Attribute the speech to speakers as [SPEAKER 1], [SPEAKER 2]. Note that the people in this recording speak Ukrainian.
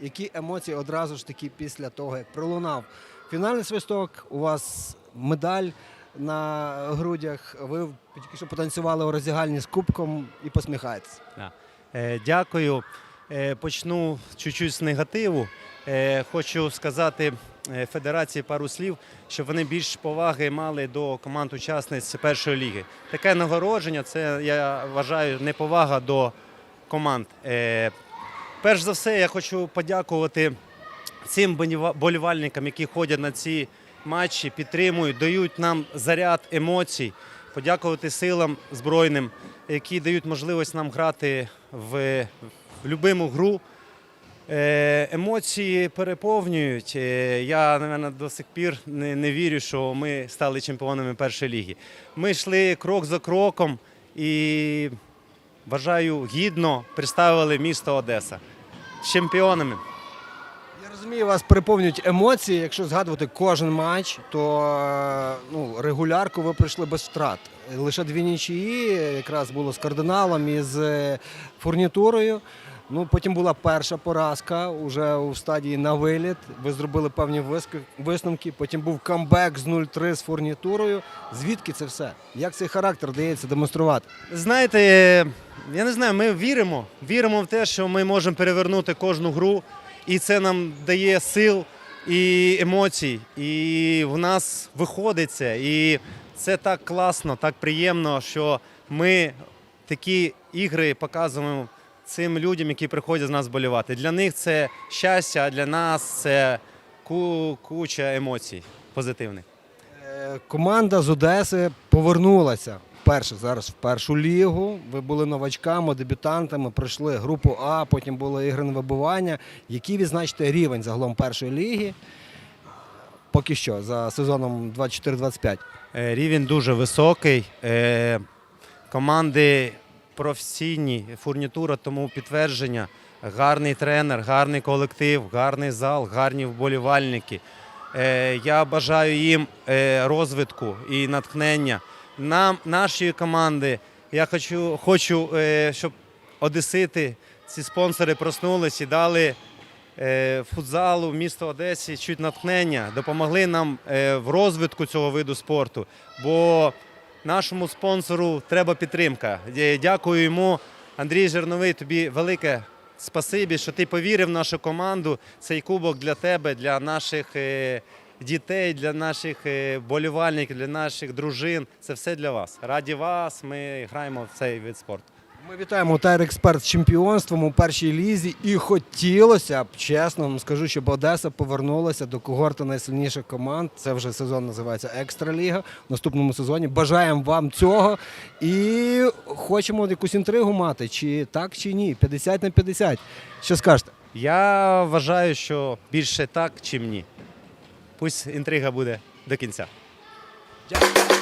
[SPEAKER 1] Які емоції одразу ж таки після того, як пролунав фінальний свисток, у вас медаль на грудях, ви тільки що потанцювали у роздягальні з кубком і посміхаєтесь.
[SPEAKER 2] Е, Дякую. Е, Почну чуть-чуть з негативу. Е, Хочу сказати федерації пару слів, щоб вони більш поваги мали до команд учасниць першої ліги. Таке нагородження це я вважаю неповага до команд. Перш за все, я хочу подякувати цим болівальникам, які ходять на ці матчі, підтримують, дають нам заряд емоцій. Подякувати силам збройним, які дають можливість нам грати в, любиму гру. Е, емоції переповнюють. Е, я, напевно, до сих пір не, не вірю, що ми стали чемпіонами першої ліги. Ми йшли крок за кроком і вважаю, гідно представили місто Одеса чемпіонами.
[SPEAKER 1] Я розумію, вас переповнюють емоції. Якщо згадувати кожен матч, то е, ну, регулярку ви пройшли без втрат. Лише дві нічиї, якраз було з кардиналом і з е, фурнітурою. Ну, потім була перша поразка уже у стадії на виліт. Ви зробили певні висновки. Потім був камбек з 0-3 з фурнітурою. Звідки це все? Як цей характер дається демонструвати?
[SPEAKER 2] Знаєте, я не знаю, ми віримо. Віримо в те, що ми можемо перевернути кожну гру, і це нам дає сил і емоцій. І в нас виходить це. І це так класно, так приємно, що ми такі ігри показуємо цим людям, які приходять з нас болівати. Для них це щастя, а для нас це куча емоцій позитивних.
[SPEAKER 1] Е, Команда з Одеси повернулася вперше зараз в першу лігу. Ви були новачками, дебютантами, пройшли групу А, потім були ігри на вибивання. Які відзначите рівень загалом першої ліги? Поки що за сезоном 24-25.
[SPEAKER 2] Е, Рівень дуже високий. Е, Команди професійні, фурнітура тому підтвердження. Гарний тренер, гарний колектив, гарний зал, гарні вболівальники. Е, Я бажаю їм е, розвитку і натхнення. Нам, нашої команди, я хочу, хочу е, щоб одесити, ці спонсори проснулись і дали футзалу в місто Одесі чуть натхнення, допомогли нам в розвитку цього виду спорту. Бо нашому спонсору треба підтримка. Е, Дякую йому, Андрій Жерновий, тобі велике спасибі, що ти повірив в нашу команду. Цей кубок для тебе, для наших е, дітей, для наших е, болівальників, для наших дружин. Це все для вас. Раді вас. Ми граємо в цей вид спорту.
[SPEAKER 1] Ми вітаємо Тайр Експерт з чемпіонством у першій лізі. І хотілося б, чесно вам скажу, щоб Одеса повернулася до когорти найсильніших команд. Це вже сезон називається Екстраліга. В наступному сезоні. Бажаємо вам цього. І хочемо якусь інтригу мати, чи так, чи ні. 50 на 50. Що скажете?
[SPEAKER 2] Я вважаю, що більше так, чим ні. Пусть інтрига буде до кінця.
[SPEAKER 1] Дякую.